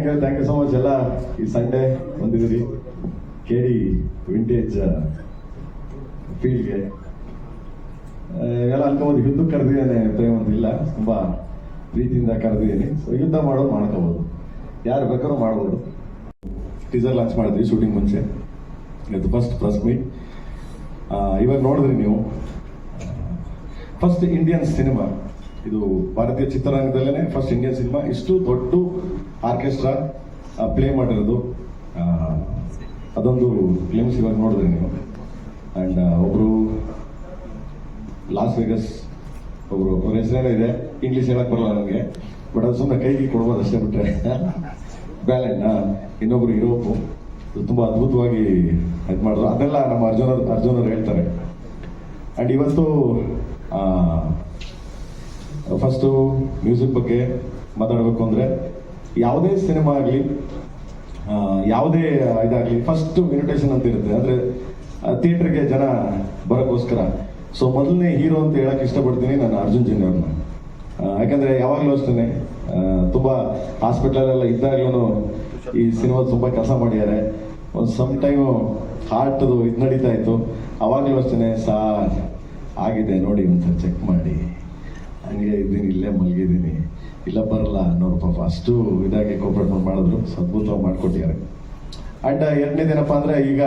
Thank you thank you so much ಎಲ್ಲ. ಈ Sunday ಬಂದಿದ್ದೀರಿ. ಕೆ ಡಿ ವಿಂಟೇಜ್ ಫೀಲ್ಡ್ಗೆ ಎಲ್ಲ ಅನ್ಕೋಬೋದು ಯುದ್ಧ ಕರೆದಿದ್ದೇನೆ, ಪ್ರೇಮ್ ಅಂತ ಇಲ್ಲ. ತುಂಬ ಪ್ರೀತಿಯಿಂದ ಕರೆದಿದ್ದೀನಿ. ಸೊ ಯುದ್ಧ ಮಾಡೋದು ಮಾಡ್ಕೋಬೋದು. ಯಾರು ಬೇಕಾದ್ರೂ ಮಾಡ್ಬೋದು. ಟೀಸರ್ ಲಾಂಚ್ ಮಾಡಿದ್ವಿ ಶೂಟಿಂಗ್ ಮುಂಚೆ. ಇದು ಫಸ್ಟ್ ಪ್ರೆಸ್ ಮೀಟ್ ಇವಾಗ ನೋಡಿದ್ರಿ ನೀವು. ಫಸ್ಟ್ ಇಂಡಿಯನ್ ಸಿನಿಮಾ ಇದು ಭಾರತೀಯ ಚಿತ್ರರಂಗದಲ್ಲೇ ಫಸ್ಟ್ ಇಂಡಿಯನ್ ಸಿನಿಮಾ ಇಷ್ಟು ದೊಡ್ಡ ಆರ್ಕೆಸ್ಟ್ರಾ ಪ್ಲೇ ಮಾಡಿರೋದು. ಅದೊಂದು ಫಿಲಿಮ್ಸ್ ಇವಾಗ ನೋಡಿದ್ರಿ ನೀವು. ಆ್ಯಂಡ್ ಒಬ್ಬರು ಲಾಸ್ ವೆಗಸ್ ಒಬ್ರು ಅವ್ರ ಹೆಸರೇನೋ ಇದೆ. ಇಂಗ್ಲೀಷ್ ಹೇಳಕ್ ಬರಲ್ಲ ನನಗೆ. ಬಟ್ ಅದು ಸುಮ್ಮನೆ ಕೈಗೆ ಕೊಡ್ಬೋದು ಅಷ್ಟೇ ಬಿಟ್ಟರೆ ಬ್ಯಾಲೆಂಡ್ ಇನ್ನೊಬ್ರು ಯುರೋಪು ತುಂಬಾ ಅದ್ಭುತವಾಗಿ ಇದು ಮಾಡಿದ್ರು. ಅದೆಲ್ಲ ನಮ್ಮ ಅರ್ಜುನ ಅರ್ಜುನ್ ಅವ್ರು ಹೇಳ್ತಾರೆ. ಅಂಡ್ ಇವತ್ತು ಫಸ್ಟು ಮ್ಯೂಸಿಕ್ ಬಗ್ಗೆ ಮಾತಾಡಬೇಕು ಅಂದ್ರೆ ಯಾವುದೇ ಸಿನಿಮಾ ಆಗಲಿ ಯಾವುದೇ ಇದಾಗಲಿ ಫಸ್ಟ್ ಇನ್ವಿಟೇಷನ್ ಅಂತ ಇರುತ್ತೆ. ಅಂದ್ರೆ ಥಿಯೇಟ್ರಿಗೆ ಜನ ಬರೋಕ್ಕೋಸ್ಕರ. ಸೊ ಮೊದಲನೇ ಹೀರೋ ಅಂತ ಹೇಳಕ್ ಇಷ್ಟಪಡ್ತೀನಿ ನಾನು ಅರ್ಜುನ್ ಜನ್ಯ ಅವ್ರನ್ನ. ಆ, ಯಾಕಂದ್ರೆ ಯಾವಾಗಲೂ ಅಷ್ಟೇ ತುಂಬಾ ಹಾಸ್ಪಿಟಲ್ ಇದ್ದಾಗ್ಲೂ ಈ ಸಿನಿಮಾ ತುಂಬಾ ಕೆಲಸ ಮಾಡಿದ್ದಾರೆ. ಒಂದು ಸಮ್ ಟೈಮು ಹಾರ್ಟದು ಇದು ನಡೀತಾ ಇತ್ತು. ಅವಾಗಲೂ ಅಷ್ಟೇ ಸಾ ಆಗಿದೆ ನೋಡಿ ಒಂದ್ಸಲ ಚೆಕ್ ಮಾಡಿ. ಹಂಗೆ ಇದ್ದೀನಿ, ಇಲ್ಲೇ ಮಲಗಿದ್ದೀನಿ. ಇಲ್ಲ ಬರಲ್ಲ ಅನ್ನೋರು ಪಾಪ. ಅಷ್ಟು ಇದಾಗಿ ಕೋಪರೇಟ್ ಮಾಡಿದ್ರು. ಸದ್ಭುತವಾಗಿ ಮಾಡಿಕೊಟ್ಟಿದ್ದಾರೆ. ಅಂಡ್ ಎರಡನೇದೇನಪ್ಪ ಅಂದರೆ ಈಗ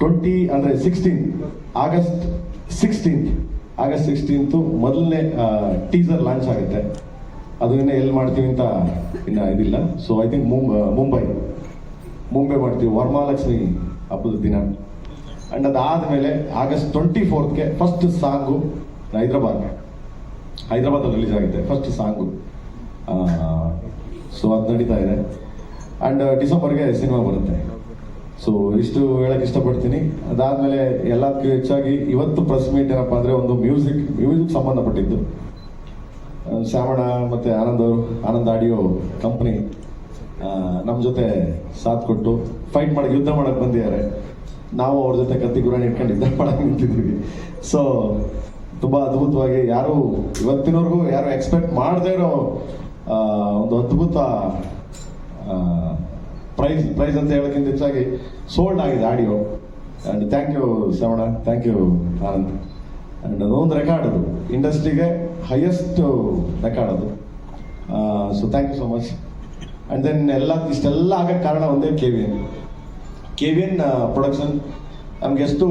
ಟ್ವೆಂಟಿ ಅಂದ್ರೆ sixteen August sixteenth August sixteenth ಮೊದಲನೇ ಟೀಸರ್ ಲಾಂಚ್ ಆಗುತ್ತೆ. ಅದು ಇನ್ನ ಎಲ್ಲಿ ಮಾಡ್ತೀವಿ ಅಂತ ಇನ್ನು ಇದಿಲ್ಲ. So I think Mumbai Mumbai. ಮಾಡ್ತೀವಿ. ವರಮಹಾಲಕ್ಷ್ಮಿ ಹಬ್ಬದ ದಿನ. ಅಂಡ್ ಅದಾದ್ಮೇಲೆ August twenty ಫೋರ್ತ್ಗೆ first song Hyderabad Hyderabad release ಆಗುತ್ತೆ ಫಸ್ಟ್ ಸಾಂಗು. ಸೊ ಅದು ನಡೀತಾ ಇದೆ. ಅಂಡ್ ಡಿಸೆಂಬರ್ಗೆ ಸಿನಿಮಾ ಬರುತ್ತೆ. ಸೊ ಇಷ್ಟು ಹೇಳಕ್ ಇಷ್ಟಪಡ್ತೀನಿ. ಅದಾದ್ಮೇಲೆ ಎಲ್ಲದಕ್ಕೂ ಹೆಚ್ಚಾಗಿ ಇವತ್ತು ಪ್ರೆಸ್ ಮೀಟ್ ಏನಪ್ಪಾ ಅಂದ್ರೆ ಒಂದು ಮ್ಯೂಸಿಕ್ ಮ್ಯೂಸಿಕ್ ಸಂಬಂಧಪಟ್ಟಿದ್ದು. ಶ್ಯಾಮಣ ಮತ್ತೆ ಆನಂದ್ ಅವರು, ಆನಂದ್ ಆಡಿಯೋ ಕಂಪ್ನಿ ನಮ್ಮ ಜೊತೆ ಸಾಥ್ ಕೊಟ್ಟು ಫೈಟ್ ಮಾಡಕ್, ಯುದ್ಧ ಮಾಡಕ್ ಬಂದಿದ್ದಾರೆ. ನಾವು ಅವ್ರ ಜೊತೆ ಕತ್ತಿ ಗುರಾಣಿ ಇಟ್ಕೊಂಡು ಇದ್ದ ನಿಂತಿದ್ವಿ ಸೊ ತುಂಬಾ ಅದ್ಭುತವಾಗಿ ಯಾರು ಇವತ್ತಿನವರೆಗೂ ಯಾರು ಎಕ್ಸ್ಪೆಕ್ಟ್ ಮಾಡದೇ ಇರೋ ಒಂದು ಅದ್ಭುತ ಪ್ರೈಸ್ ಪ್ರೈಸ್ ಅಂತ ಹೇಳೋಕ್ಕಿಂತ ಹೆಚ್ಚಾಗಿ ಸೋಲ್ಡ್ ಆಗಿದೆ audio and thank you Shravana. Thank you Anand. And ಅದೊಂದು ರೆಕಾರ್ಡ್ ಅದು. ಇಂಡಸ್ಟ್ರಿಗೆ ಹೈಯೆಸ್ಟ್ ರೆಕಾರ್ಡ್ ಅದು. So thank you so much and then ಎಲ್ಲ, ಇಷ್ಟೆಲ್ಲ ಆಗಕ್ಕೆ ಕಾರಣ ಒಂದೇ K V N K V N production ನಮ್ಗೆ ಎಷ್ಟು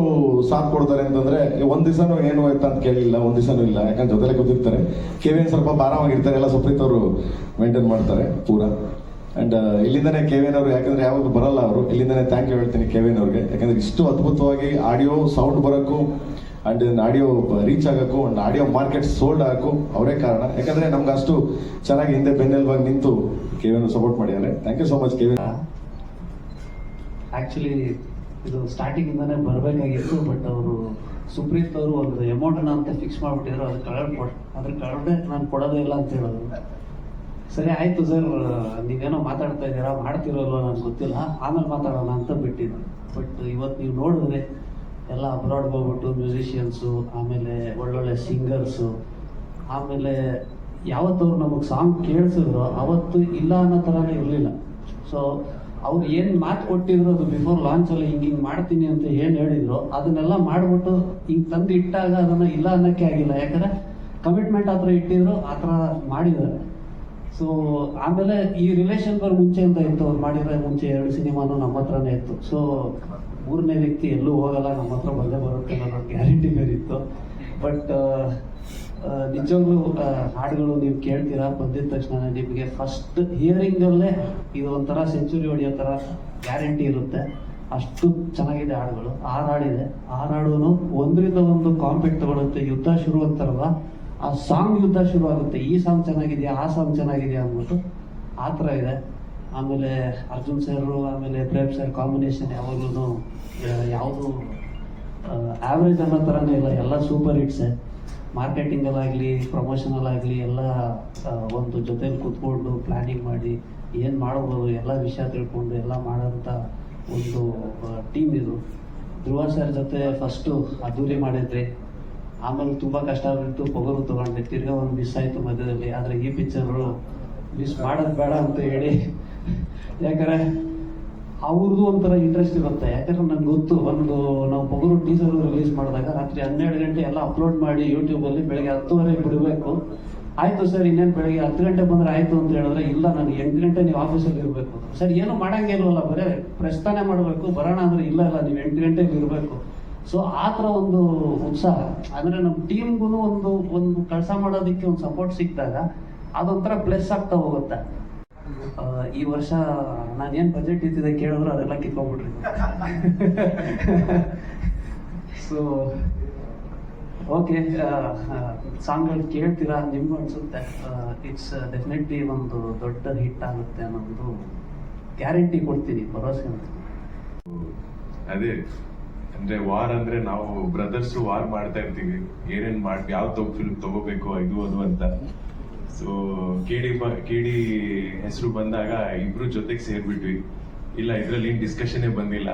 ಸಾಥ್ ಕೊಡ್ತಾರೆ ಅಂತಂದ್ರೆ ಒಂದ್ ದಿವಸನೂ ಏನು ಆಯ್ತು ಅಂತ ಕೇಳಿಲ್ಲ, ಒಂದ್ ದಿವಸನೂ ಇಲ್ಲ. ಯಾಕಂದ್ರೆ ಜೊತೆಲೆ ಗೊತ್ತಿರ್ತಾರೆ ಕೆ ವಿ ಎನ್ ಸ್ವಲ್ಪ ಭಾರವಾಗಿರ್ತಾರೆ ಎಲ್ಲ ಸುಪ್ರೀತ್ ಅವರು ಮೇಂಟೈನ್ ಮಾಡ್ತಾರೆ, ಪೂರಾ. ಅಂಡ್ ಇಲ್ಲಿಂದನೇ ಕೆವಿನ್ ಅವರು, ಯಾಕಂದ್ರೆ ಯಾವಾಗ ಬರಲ್ಲ ಅವರು. ಇಲ್ಲಿಂದನೇ ಥ್ಯಾಂಕ್ ಯು ಹೇಳ್ತೀನಿ ಕೆವಿನ್ ಅವ್ರಿಗೆ. ಯಾಕಂದ್ರೆ ಇಷ್ಟು ಅದ್ಭುತವಾಗಿ ಆಡಿಯೋ ಸೌಂಡ್ ಬರೋಕ್ಕೂ ಅಂಡ್ ಆಡಿಯೋ ರೀಚ್ ಆಗೋಕ್ಕೂ ಅಂಡ್ ಆಡಿಯೋ ಮಾರ್ಕೆಟ್ ಸೋಲ್ಡ್ ಆಗೋಕ್ಕೂ ಅವರೇ ಕಾರಣ. ಯಾಕಂದ್ರೆ ನಮ್ಗೆ ಅಷ್ಟು ಚೆನ್ನಾಗಿ ಹಿಂದೆ ಬೆನ್ನೆಲ್ವಾಗಿ ನಿಂತು ಕೆ ವಿ ಎನ್ ಸಪೋರ್ಟ್ ಮಾಡಿದ್ದಾರೆ. Thank you so much K V actually ಇದು ಸ್ಟಾರ್ಟಿಂಗ್ ಇಂದಾನೆ ಬರಬೇಕಾಗಿತ್ತು ಬಟ್ ಅವರು ಸುಪ್ರೀತ್ ಅವರು ಒಂದು ಅಮೌಂಟ್ ಅಂತ ಫಿಕ್ಸ್ ಮಾಡ್ಬಿಟ್ಟಿದ್ರು, ಅದು ಕೆಳಗಡೆ ಕೊಟ್ ಅದ್ರ ಕೆಳಗಡೆ ನಾನು ಕೊಡೋದೇ ಇಲ್ಲ ಅಂತ ಹೇಳೋದು. ಸರಿ, ಆಯ್ತು ಸರ್ ನೀವೇನೋ ಮಾತಾಡ್ತಾ ಇದ್ದೀರಾ ಮಾಡ್ತಿರೋಲ್ಲ ನನಗೆ ಗೊತ್ತಿಲ್ಲ, ಆಮೇಲೆ ಮಾತಾಡೋಣ ಅಂತ ಬಿಟ್ಟಿದ್ದು. ಬಟ್ ಇವತ್ತು ನೀವು ನೋಡಿದ್ರೆ ಎಲ್ಲ ಅಬ್ರಾಡ್ಗೆ ಹೋಗ್ಬಿಟ್ಟು ಮ್ಯೂಸಿಷಿಯನ್ಸು ಆಮೇಲೆ ಒಳ್ಳೊಳ್ಳೆ ಸಿಂಗರ್ಸು ಆಮೇಲೆ ಯಾವತ್ತವ್ರು ನಮಗೆ ಸಾಂಗ್ ಕೇಳಿಸಿದ್ರು, ಅವತ್ತು ಇಲ್ಲ ಅನ್ನೋ ಥರನೇ ಇರಲಿಲ್ಲ. ಸೊ ಅವ್ರು ಏನು ಮಾತು ಕೊಟ್ಟಿದ್ರು ಅದು ಬಿಫೋರ್ ಲಾಂಚಲ್ಲಿ ಹಿಂಗೆ ಹಿಂಗೆ ಮಾಡ್ತೀನಿ ಅಂತ ಏನು ಹೇಳಿದ್ರು, ಅದನ್ನೆಲ್ಲ ಮಾಡಿಬಿಟ್ಟು ಹಿಂಗೆ ತಂದು ಇಟ್ಟಾಗ ಅದನ್ನು ಇಲ್ಲ ಅನ್ನೋಕ್ಕೆ ಆಗಿಲ್ಲ. ಯಾಕಂದರೆ ಕಮಿಟ್ಮೆಂಟ್ ಆ ಥರ ಇಟ್ಟಿದ್ರು, ಆ ಥರ ಮಾಡಿದ್ದಾರೆ. ಸೊ ಆಮೇಲೆ ಈ ರಿಲೇಷನ್ ಬರ್ ಮುಂಚೆ ಅಂತ ಇತ್ತು, ಅವ್ರು ಮಾಡಿದ್ರೆ ಮುಂಚೆ ಎರಡು ಸಿನಿಮಾನು ನಮ್ಮ ಹತ್ರನೇ ಇತ್ತು. ಸೊ ಮೂರನೇ ವ್ಯಕ್ತಿ ಎಲ್ಲೂ ಹೋಗಲ್ಲ, ನಮ್ಮ ಹತ್ರ ಬಂದೇ ಬರುತ್ತೆ ಅನ್ನೋ ಗ್ಯಾರಂಟಿ ಮೇಲಿತ್ತು. ಬಟ್ ನಿಜವಾಗ್ಲೂ ಹಾಡುಗಳು ನೀವು ಕೇಳ್ತೀರಾ ಬಂದಿದ ತಕ್ಷಣ ನಿಮಗೆ ಫಸ್ಟ್ ಹಿಯರಿಂಗಲ್ಲೇ ಇದು ಒಂಥರ ಸೆಂಚುರಿ ಹೊಡೆಯೋ ಥರ ಗ್ಯಾರಂಟಿ ಇರುತ್ತೆ. ಅಷ್ಟು ಚೆನ್ನಾಗಿದೆ ಹಾಡುಗಳು. ಆರು ಹಾಡಿದೆ. ಆರು ಹಾಡು ಒಂದರಿಂದ ಒಂದು ಕಾಂಪೆಕ್ಟ್ ತಗೊಳುತ್ತೆ ಯುದ್ಧ ಶುರು ಅಂತಾರಲ್ಲ ಆ ಸಾಂಗ್ ಯುದ್ಧ ಶುರು ಆಗುತ್ತೆ. ಈ ಸಾಂಗ್ ಚೆನ್ನಾಗಿದೆಯಾ? ಆ ಸಾಂಗ್ ಚೆನ್ನಾಗಿದೆಯಾ ಅಂದ್ಬಿಟ್ಟು ಆ ಥರ ಇದೆ. ಆಮೇಲೆ ಅರ್ಜುನ್ ಸರ್ ಆಮೇಲೆ ಪ್ರೇಮ್ ಸರ್ ಕಾಂಬಿನೇಷನ್ ಯಾವಾಗ್ಲೂ ಯಾವುದು ಆವ್ರೇಜ್ ಅನ್ನೋ ಥರನೇ ಇಲ್ಲ. ಎಲ್ಲ ಸೂಪರ್ ಹಿಟ್ಸೆ ಮಾರ್ಕೆಟಿಂಗಲ್ಲಾಗಲಿ ಪ್ರಮೋಷನಲ್ಲಾಗಲಿ ಎಲ್ಲ ಒಂದು ಜೊತೆಲಿ ಕೂತ್ಕೊಂಡು ಪ್ಲ್ಯಾನಿಂಗ್ ಮಾಡಿ ಏನು ಮಾಡ್ಬೋದು ಎಲ್ಲ ವಿಷಯ ತಿಳ್ಕೊಂಡು ಎಲ್ಲ ಮಾಡೋಂಥ ಒಂದು ಟೀಮ್ ಇದು. ಧ್ರುವ ಸರ್ ಜೊತೆ ಫಸ್ಟು ಅದ್ದೂರಿ ಮಾಡಿದ್ರಿ, ಆಮೇಲೆ ತುಂಬ ಕಷ್ಟ ಆಗಿತ್ತು ಪೊಗರು ತೊಗೊಂಡೆ. ತಿರ್ಗಾ ಒಂದು ಮಿಸ್ ಆಯಿತು ಮಧ್ಯದಲ್ಲಿ. ಆದರೆ ಈ ಪಿಕ್ಚರು ಮಿಸ್ ಮಾಡೋದು ಬೇಡ ಅಂತ ಹೇಳಿ. ಯಾಕಂದ್ರೆ ಅವ್ರದ್ದು ಒಂಥರ ಇಂಟ್ರೆಸ್ಟ್ ಇರುತ್ತೆ. ಯಾಕಂದ್ರೆ ನಂಗೆ ಗೊತ್ತು, ಒಂದು ನಾವು ಪೊಗರು ಟೀಸರ್ ರಿಲೀಸ್ ಮಾಡಿದಾಗ ರಾತ್ರಿ ಹನ್ನೆರಡು ಗಂಟೆ ಎಲ್ಲ ಅಪ್ಲೋಡ್ ಮಾಡಿ ಯೂಟ್ಯೂಬಲ್ಲಿ ಬೆಳಗ್ಗೆ ಹತ್ತುವರೆಗೆ ಬಿಡಬೇಕು. ಆಯ್ತು ಸರ್, ಇನ್ನೇನು ಬೆಳಗ್ಗೆ ಹತ್ತು ಗಂಟೆ ಬಂದ್ರೆ ಆಯ್ತು ಅಂತ ಹೇಳಿದ್ರೆ, ಇಲ್ಲ, ನಾನು ಎಂಟು ಗಂಟೆ ನೀವು ಆಫೀಸಲ್ಲಿ ಇರಬೇಕು. ಸರ್, ಏನು ಮಾಡಂಗಿಲ್ವಲ್ಲ ಬರೇ ಪ್ರಸ್ಥಾನ ಮಾಡಬೇಕು, ಬರೋಣ ಅಂದ್ರೆ ಇಲ್ಲ ಇಲ್ಲ, ನೀವು ಎಂಟು ಗಂಟೆಗೆ ಇರಬೇಕು. ಸೊ ಆ ಥರ ಒಂದು ಉತ್ಸಾಹ. ಅಂದ್ರೆ ನಮ್ಮ ಟೀಮ್ಗೂ ಒಂದು ಒಂದು ಕೆಲಸ ಮಾಡೋದಕ್ಕೆ ಒಂದು ಸಪೋರ್ಟ್ ಸಿಕ್ಕಿದಾಗ ಅದೊಂಥರ ಪ್ಲಸ್ ಆಗ್ತಾ ಹೋಗುತ್ತೆ. ಈ ವರ್ಷ ನಾನು ಏನು ಬಜೆಟ್ ಇದ್ದಿದೆ ಕೇಳಿದ್ರು ಅದೆಲ್ಲ ಕಿತ್ಕೊಂಡ್ಬಿಟ್ರಿ. ಸೊ ಓಕೆ ಸಾಂಗ್ಗಳು ಕೇಳ್ತೀರಾ? ನಿಮ್ಗೂ ಅನ್ಸುತ್ತೆ. ಇಟ್ಸ್ ಡೆಫಿನೆಟ್ಲಿ ಒಂದು ದೊಡ್ಡ ಹಿಟ್ ಆಗುತ್ತೆ ಅನ್ನೋದು ಗ್ಯಾರಂಟಿ ಕೊಡ್ತೀನಿ, ಭರವಸೆ ಅದೇ, ಅಂದ್ರೆ ವಾರ್ ಅಂದ್ರೆ ನಾವು ಬ್ರದರ್ಸ್ ವಾರ್ ಮಾಡ್ತಾ ಇರ್ತೀವಿ. ಏನೇನ್ ಮಾಡ್, ಯಾವ್ದು ಫಿಲ್ಮ್ ತಗೋಬೇಕು, ಇದು, ಅದು ಅಂತ. ಸೊ ಕೆಡಿ ಕೇಡಿ ಹೆಸರು ಬಂದಾಗ ಇಬ್ರು ಜೊತೆಗೆ ಸೇರ್ಬಿಟ್ವಿ. ಇಲ್ಲ, ಇದ್ರಲ್ಲಿ ಏನ್ ಡಿಸ್ಕಷನ್ ಬಂದಿಲ್ಲ.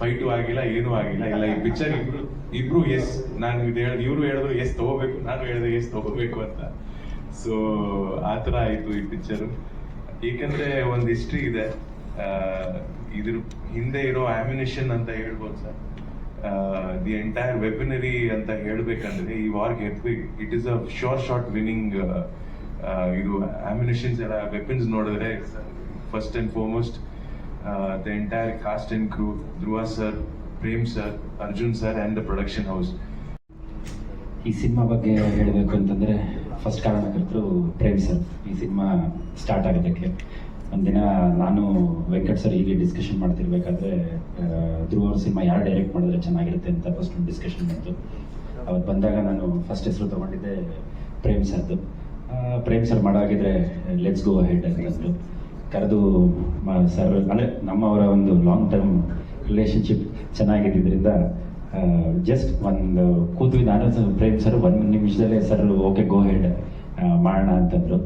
ಫೈಟು ಆಗಿಲ್ಲ, ಏನೂ ಆಗಿಲ್ಲ. ಇಲ್ಲ, ಈ ಪಿಕ್ಚರ್ ಇಬ್ರು ಇಬ್ರು ಎಸ್ ನಾನು ಇದು ಹೇಳ ಇವ್ರು ಹೇಳಿದ್ರು ಎಸ್ ತಗೋಬೇಕು, ನಾನು ಹೇಳಿದೆ ಎಸ್ ತಗೋಬೇಕು ಅಂತ. ಸೊ ಆ ಥರ ಆಯ್ತು ಈ ಪಿಕ್ಚರು ಏಕೆಂದ್ರೆ ಒಂದು ಹಿಸ್ಟ್ರಿ ಇದೆ. ಇದ್ರ ಹಿಂದೆ ಇರೋ ಆಮಿನೇಷನ್ ಅಂತ ಹೇಳ್ಬೋದು ಸರ್. ದಿ ಎಂಟೈರ್ ವೆಪನರಿ ಅಂತ ಹೇಳ್ಬೇಕಂದ್ರೆ ಈ ವಾರ್ಗೆ it is a sure short winning ಇದು ಆಮಿನೇಷನ್ಸ್ ಎಲ್ಲ ವೆಪನ್ಸ್ ನೋಡಿದ್ರೆ first and foremost the entire cast and crew Dhruva sir Prem sir Arjun sir and the production house ಈ ಸಿನಿಮಾ ಬಗ್ಗೆ ಹೇಳಬೇಕು ಅಂತಂದ್ರೆ ಫಸ್ಟ್ ಕಾರಣಕರ್ತರು ಪ್ರೇಮ್ ಸರ್ ಈ ಸಿನಿಮಾ ಸ್ಟಾರ್ಟ್ ಆಗೋದಕ್ಕೆ. ಒಂದಿನ ನಾನು ವೆಂಕಟ್ ಸರ್ ಹೀಗೆ ಡಿಸ್ಕಷನ್ ಮಾಡ್ತಿರ್ಬೇಕಾದ್ರೆ ಧ್ರುವ ಅವ್ರ ಸಿನಿಮಾ ಯಾರು ಡೈರೆಕ್ಟ್ ಮಾಡಿದ್ರೆ ಚೆನ್ನಾಗಿರುತ್ತೆ ಅಂತ ಫಸ್ಟ್ ಡಿಸ್ಕಷನ್ ಬಂತು. ಅವತ್ತು ಬಂದಾಗ ನಾನು ಫಸ್ಟ್ ಹೆಸರು ತಗೊಂಡಿದ್ದೆ ಪ್ರೇಮ್ ಸರ್ದು ಪ್ರೇಮ್ ಸರ್ ಮಾಡಾಗಿದ್ರೆ ಲೆಟ್ಸ್ ಗೋ ಹೆಡ್ ಅಂತಂದ್ರು. ಕರೆದು ಸರ್, ಅಂದರೆ ನಮ್ಮವರ ಒಂದು ಲಾಂಗ್ ಟರ್ಮ್ ರಿಲೇಷನ್ಶಿಪ್ ಚೆನ್ನಾಗಿದ್ದರಿಂದ ಜಸ್ಟ್ ಒಂದು ಕೂತು ನಾನು ಪ್ರೇಮ್ ಸರ್ ಒಂದು ನಿಮಿಷದಲ್ಲೇ ಸರ್ ಓಕೆ ಗೋ ಹೆಡ್ ಮಾಡೋಣ ಅಂತಂದ್ರು.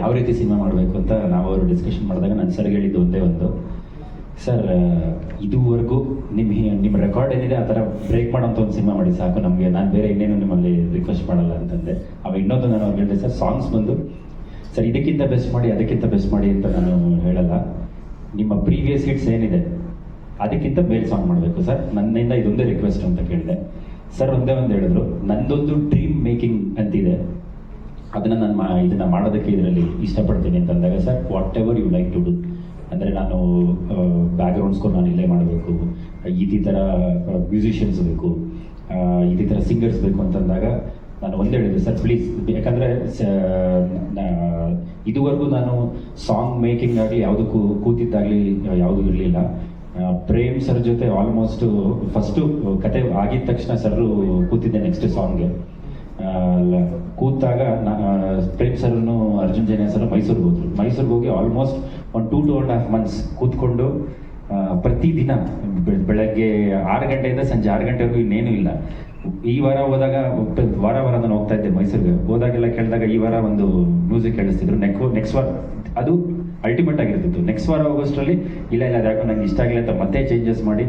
ಯಾವ ರೀತಿ ಸಿನಿಮಾ ಮಾಡಬೇಕು ಅಂತ ನಾವು ಅವರು ಡಿಸ್ಕಷನ್ ಮಾಡಿದಾಗ ನಾನು ಸರ್ ಹೇಳಿದ್ದು ಒಂದೇ ಒಂದು. ಸರ್ ಇದುವರೆಗೂ ನಿಮ್ಮ ನಿಮ್ಮ ರೆಕಾರ್ಡ್ ಏನಿದೆ, ಆ ಥರ ಬ್ರೇಕ್ ಮಾಡೋಂಥ ಒಂದು ಸಿನಿಮಾ ಮಾಡಿ ಸಾಕು ನಮಗೆ. ನಾನು ಬೇರೆ ಇನ್ನೇನು ನಿಮ್ಮಲ್ಲಿ ರಿಕ್ವೆಸ್ಟ್ ಮಾಡಲ್ಲ ಅಂತಂದೆ. ಅವಾಗ ಇನ್ನೊಂದು ನಾನು ಅವ್ರಿಗೆ ಹೇಳಿದೆ, ಸರ್ ಸಾಂಗ್ಸ್ ಬಂದು, ಸರ್, ಇದಕ್ಕಿಂತ ಬೆಸ್ಟ್ ಮಾಡಿ, ಅದಕ್ಕಿಂತ ಬೆಸ್ಟ್ ಮಾಡಿ ಅಂತ ನಾನು ಹೇಳಲ್ಲ. ನಿಮ್ಮ ಪ್ರೀವಿಯಸ್ ಹಿಟ್ಸ್ ಏನಿದೆ, ಅದಕ್ಕಿಂತ ಬೇರೆ ಸಾಂಗ್ ಮಾಡಬೇಕು, ಸರ್. ನನ್ನಿಂದ ಇದೊಂದೇ ರಿಕ್ವೆಸ್ಟ್ ಅಂತ ಕೇಳಿದೆ. ಸರ್, ಒಂದೇ ಒಂದು ಹೇಳಿದ್ರು, ನಂದೊಂದು ಡ್ರೀಮ್ ಮೇಕಿಂಗ್ ಅಂತಿದೆ. ಅದನ್ನು ನಾನು ಮಾ, ಇದನ್ನ ಮಾಡೋದಕ್ಕೆ ಇದರಲ್ಲಿ ಇಷ್ಟಪಡ್ತೀನಿ ಅಂತಂದಾಗ sir whatever you like to do ಅಂದರೆ ನಾನು ಬ್ಯಾಕ್ಗ್ರೌಂಡ್ ಸ್ಕೋರ್ ನಾನು ಇಲ್ಲೇ ಮಾಡಬೇಕು. ಇದೇ ಥರ ಮ್ಯೂಸಿಷಿಯನ್ಸ್ ಬೇಕು. ಇದೇ ಥರ ಸಿಂಗರ್ಸ್ ಬೇಕು ಅಂತಂದಾಗ ನಾನು ಒಂದೇ ಹೇಳಿದೆ ಸರ್ ಪ್ಲೀಸ್ ಯಾಕಂದರೆ ಇದುವರೆಗೂ ನಾನು ಸಾಂಗ್ ಮೇಕಿಂಗ್ ಆಗಲಿ ಯಾವುದಕ್ಕೂ ಕೂತಿದ್ದಾಗಲಿ, ಯಾವುದೂ ಇರಲಿಲ್ಲ. ಪ್ರೇಮ್ ಸರ್ ಜೊತೆ ಆಲ್ಮೋಸ್ಟ್ ಫಸ್ಟು ಕತೆ ಆಗಿದ ತಕ್ಷಣ ಸರ್ ಕೂತಿದ್ದೆ ನೆಕ್ಸ್ಟ್ ಸಾಂಗ್ಗೆ ಕೂತಾಗ ಪ್ರೇಮ್ ಸರ್ನು ಅರ್ಜುನ್ ಜೈನ ಸರ್ ಮೈಸೂರಿಗೆ ಹೋದ್ರು. ಮೈಸೂರಿಗೆ ಹೋಗಿ ಆಲ್ಮೋಸ್ಟ್ ಒಂದು two two and half months ಕೂತ್ಕೊಂಡು ಪ್ರತಿದಿನ ಬೆಳಗ್ಗೆ ಆರು ಗಂಟೆಯಿಂದ ಸಂಜೆ ಆರು ಗಂಟೆವರೆಗೂ ಇನ್ನೇನು ಇಲ್ಲ. ಈ ವಾರ ಹೋದಾಗ ವಾರ ವಾರ ನಾನು ಹೋಗ್ತಾ ಇದ್ದೆ ಮೈಸೂರಿಗೆ. ಹೋದಾಗೆಲ್ಲ ಕೇಳಿದಾಗ ಈ ವಾರ ಒಂದು ಮ್ಯೂಸಿಕ್ ಕೇಳಿಸ್ತಿದ್ರು. ನೆಕ್ ನೆಕ್ಸ್ಟ್ ವಾರ ಅದು ಅಲ್ಟಿಮೇಟ್ ಆಗಿರ್ತಿತ್ತು. ನೆಕ್ಸ್ಟ್ ವಾರ ಹೋಗೋಷ್ಟರಲ್ಲಿ ಇಲ್ಲ ಇಲ್ಲ ಅದ್ಯಾಕೋ ನಂಗೆ ಇಷ್ಟ ಆಗಿಲ್ಲ ಅಂತ ಮತ್ತೆ ಚೇಂಜಸ್ ಮಾಡಿ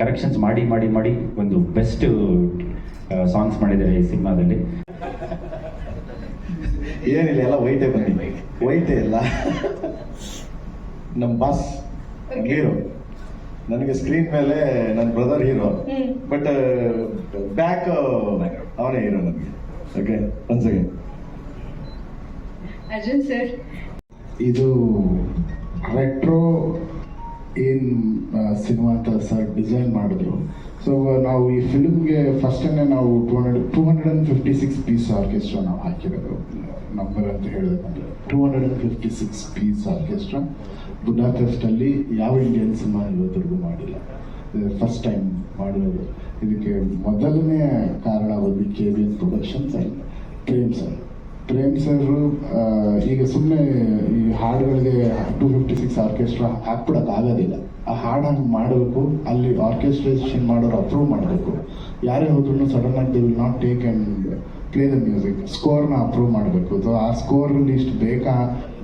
ಕರೆಕ್ಷನ್ಸ್ ಮಾಡಿ ಮಾಡಿ ಮಾಡಿ ಒಂದು ಬೆಸ್ಟ್ ಸಾಂಗ್ಸ್ ಮಾಡಿದ್ದಾರೆ ಈ ಸಿನಿಮಾದಲ್ಲಿ. ಏನಿಲ್ಲ, ಎಲ್ಲ ವೈಟೇ ಬನ್ನಿ. ವೈಟೇ ಇಲ್ಲ ನಮ್ಮ ಬಾಸ್ ಹೀರೋ ನನಗೆ ಸ್ಕ್ರೀನ್ ಮೇಲೆ ನನ್ನ ಬ್ರದರ್ ಹೀರೋ. ಬಟ್ ಬ್ಯಾಕ್ ಅವನೇ ಹೀರೋ ನನಗೆ. Okay once again Arjun sir ಇದು ರೆಟ್ರೋ ಏನ್ ಸಿನಿಮಾ ಅಂತ ಸರ್ ಡಿಸೈನ್ ಮಾಡಿದ್ರು. ಸೊ ನಾವು ಈ ಫಿಲ್ಮ್ಗೆ ಫಸ್ಟನ್ನೇ ನಾವು two hundred two hundred and fifty six piece orchestra ನಾವು ಹಾಕಿರೋದು. ನಂಬರ್ ಅಂತ ಹೇಳಬೇಕಂದ್ರೆ two hundred and fifty six piece orchestra ಬುಡಾಪೆಸ್ಟಲ್ಲಿ ಯಾವ ಇಂಡಿಯನ್ ಸಿನಿಮಾ ಇವತ್ತಿಗೂ ಮಾಡಿಲ್ಲ. ಫಸ್ಟ್ ಟೈಮ್ ಮಾಡಿರೋದು. ಇದಕ್ಕೆ ಮೊದಲನೇ ಕಾರಣ ಬಂದು K B N productions and Prem sir Prem sir ಈಗ ಸುಮ್ಮನೆ ಈ ಹಾಡುಗಳಿಗೆ ಟೂ ಫಿಫ್ಟಿ ಸಿಕ್ಸ್ ಆರ್ಕೆಸ್ಟ್ರಾ ಹಾಕ್ಬಿಡಕ್ ಆಗೋದಿಲ್ಲ ಆ ಹಾಡು ಹಂಗೆ ಮಾಡಬೇಕು, ಅಲ್ಲಿ ಆರ್ಕೆಸ್ಟ್ರೇಷನ್ ಮಾಡೋರು ಅಪ್ರೂವ್ ಮಾಡಬೇಕು. ಯಾರೇ ಹೋದ್ರು ಸಡನ್ ಆಗಿ they will not take and play the music ಸ್ಕೋರ್ನ approve ಮಾಡಬೇಕು. ಸೊ ಆ ಸ್ಕೋರಲ್ಲಿ ಇಷ್ಟು ಬೇಕಾ,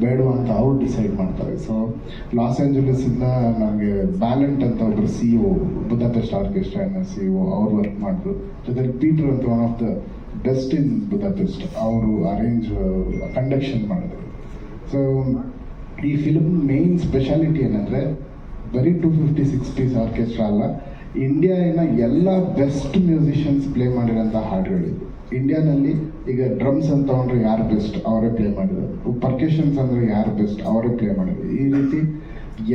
ಬೇಡವಾ ಅಂತ ಅವ್ರು ಡಿಸೈಡ್ ಮಾಡ್ತಾರೆ. ಸೊ ಲಾಸ್ ಏಂಜಲೀಸಿಂದ ನಮಗೆ ಬ್ಯಾಲೆಂಟ್ ಅಂತ ಒಬ್ಬರು C O orchestra C O ಅವ್ರು ವರ್ಕ್ ಮಾಡಿದ್ರು ಜೊತೆಲಿ ಪೀಟರ್ ಅಂತ one of the best in Budapest ಅವರು ಅರೇಂಜ್ ಕಂಡಕ್ಷನ್ ಮಾಡಿದ್ರು. ಸೊ ಈ ಫಿಲ್ಮ್ ಮೇನ್ ಸ್ಪೆಷಾಲಿಟಿ ಏನಂದರೆ ಬರೀ two fifty six piece orchestra ಅಲ್ಲ. ಇಂಡಿಯಾನ ಎಲ್ಲ ಬೆಸ್ಟ್ ಮ್ಯೂಸಿಷಿಯನ್ಸ್ ಪ್ಲೇ ಮಾಡಿರೋಂಥ ಹಾಡುಗಳಿದ್ದು ಇಂಡಿಯಾನಲ್ಲಿ ಈಗ ಡ್ರಮ್ಸ್ ಅಂತ ಅಂದ್ರೆ ಯಾರು ಬೆಸ್ಟ್ ಅವರೇ ಪ್ಲೇ ಮಾಡಿದ್ರು ಪರ್ಕೇಷನ್ಸ್ ಅಂದರೆ ಯಾರು ಬೆಸ್ಟ್ ಅವರೇ ಪ್ಲೇ ಮಾಡಿದ್ರು ಈ ರೀತಿ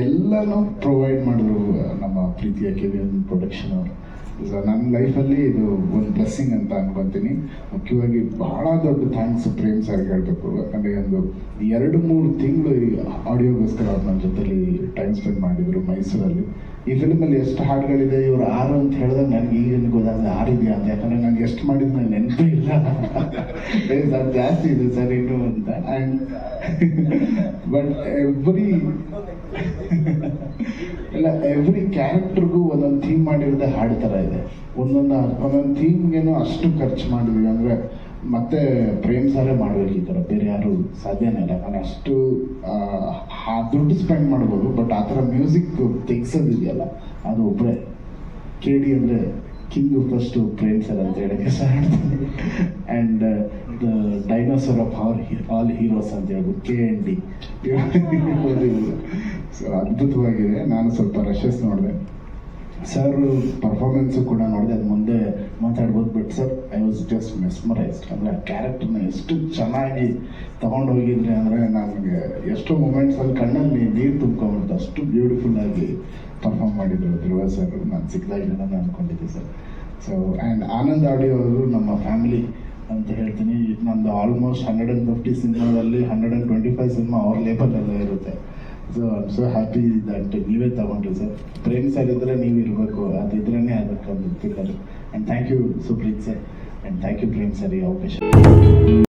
ಎಲ್ಲನೂ ಪ್ರೊವೈಡ್ ಮಾಡಿದ್ರು ನಮ್ಮ ಪ್ರೀತಿಯ ಕೆ ಪ್ರೊಡಕ್ಷನ್ ಅವರು. ಸೊ ನನ್ನ ಲೈಫಲ್ಲಿ ಇದು ಒಂದು ಬ್ಲೆಸ್ಸಿಂಗ್ ಅಂತ ಅನ್ಕೊತೀನಿ. ಮುಖ್ಯವಾಗಿ ಬಹಳ ದೊಡ್ಡ ಥ್ಯಾಂಕ್ಸ್ ಪ್ರೇಮ್ ಸರ್ ಹೇಳಬೇಕು. ಯಾಕಂದರೆ ಒಂದು ಎರಡು ಮೂರು ತಿಂಗಳು ಈ ಆಡಿಯೋಗೋಸ್ಕರ ಅವ್ರು ನನ್ನ ಜೊತೆಲಿ ಟೈಮ್ ಸ್ಪೆಂಡ್ ಮಾಡಿದರು ಮೈಸೂರಲ್ಲಿ. ಈ ಫಿಲ್ಮಲ್ಲಿ ಎಷ್ಟು ಹಾಡುಗಳಿದೆ, ಇವರು ಆರು ಅಂತ ಹೇಳಿದಾಗ ನನಗೆ ಈಗ ಗೊತ್ತಾಗಿದೆ ಆರಿದೆಯಾ ಅಂತ. ಯಾಕಂದರೆ ನನಗೆ ಎಷ್ಟು ಮಾಡಿದ್ರು ನನಗೆ ನೆನಪೇ ಇಲ್ಲ. ಸರ್, ಜಾಸ್ತಿ ಇದೆ ಸರ್ ಇನ್ನು ಅಂತ. ಆ್ಯಂಡ್ ಬಟ್ ಎವ್ರಿ ಇಲ್ಲ ಎವ್ರಿ ಕ್ಯಾರೆಕ್ಟರ್ಗೂ ಒಂದೊಂದು ಥೀಮ್ ಮಾಡಿರೋದೇ ಹಾಡು ಥರ ಇದೆ. ಒಂದೊಂದು ಒಂದೊಂದು ಥೀಮ್ಗೇನು ಅಷ್ಟು ಖರ್ಚು ಮಾಡಿದ್ವಿ ಅಂದರೆ ಮತ್ತೆ ಪ್ರೇಮ್ ಸಾರೇ ಮಾಡಬೇಕು ಈ ಥರ ಬೇರೆ ಯಾರು ಸಾಧ್ಯನೇ ಇಲ್ಲ. ನಾನು ಅಷ್ಟು ಆ, ದುಡ್ಡು ಸ್ಪೆಂಡ್ ಮಾಡ್ಬೋದು ಬಟ್ ಆ ಥರ ಮ್ಯೂಸಿಕ್ ತೆಗ್ಸೋದಿದೆಯಲ್ಲ ಅದು ಒಬ್ಬರೇ ಕೆ ಡಿ ಅಂದರೆ ಕಿಂಗ್ ಫಸ್ಟು ಪ್ರೇಮ್ ಸರ್ ಅಂತ ಹೇಳಕ್ಕೆ and the dinosaur of all all heroes ಅಂತ ಹೇಳ್ಬೋದು. ಕೆ ಎನ್ ಡಿ ಸೊ ಅದ್ಭುತವಾಗಿದೆ. ನಾನು ಸ್ವಲ್ಪ ರಶಸ್ ನೋಡಿದೆ. ಸರ್ ಪರ್ಫಾರ್ಮೆನ್ಸು ಕೂಡ ನೋಡಿದೆ. ಅದು ಮುಂದೆ ಮಾತಾಡ್ಬೋದು but sir I was just mesmerised ಅಂದರೆ ಆ ಕ್ಯಾರೆಕ್ಟರ್ನ ಎಷ್ಟು ಚೆನ್ನಾಗಿ ತೊಗೊಂಡೋಗಿದ್ರಿ ಅಂದರೆ ನನಗೆ ಎಷ್ಟೋ ಮೂಮೆಂಟ್ಸಲ್ಲಿ ಕಣ್ಣಲ್ಲಿ ನೀರು ತುಂಬ್ಕೊಂಡ್ಬಿಡ್ತು. ಅಷ್ಟು ಬ್ಯೂಟಿಫುಲ್ ಆಗಿ ಪರ್ಫಾರ್ಮ್ ಮಾಡಿದ್ರು ಧ್ರುವ ಸರ್ ನಾನು ಸಿಕ್ಕದಾಗಿಲ್ಲ ನಾನು ಅಂದ್ಕೊಂಡಿದ್ದೆ sir so and Anand audio ಅವರು ನಮ್ಮ ಫ್ಯಾಮಿಲಿ ಅಂತ ಹೇಳ್ತೀನಿ. ನಂದು ಆಲ್ಮೋಸ್ಟ್ ಹಂಡ್ರೆಡ್ ಆ್ಯಂಡ್ ಫಿಫ್ಟಿ ಸಿನಿಮಾದಲ್ಲಿ hundred and twenty five cinema ಅವ್ರ ಲೇಬಲಲ್ಲೇ ಇರುತ್ತೆ. So I'm so happy that ನೀವೇ ತಗೊಂಡ್ರಿ ಸರ್. ಪ್ರೇಮ್ ಸರ್ ಇದ್ರೆ ನೀವು ಇರಬೇಕು. ಅದಿದ್ರೇ ಅದಕ್ಕೆ ಒಂದು thank you Supreeth sir and thank you Prem sir ಈ ಅವಕಾಶ.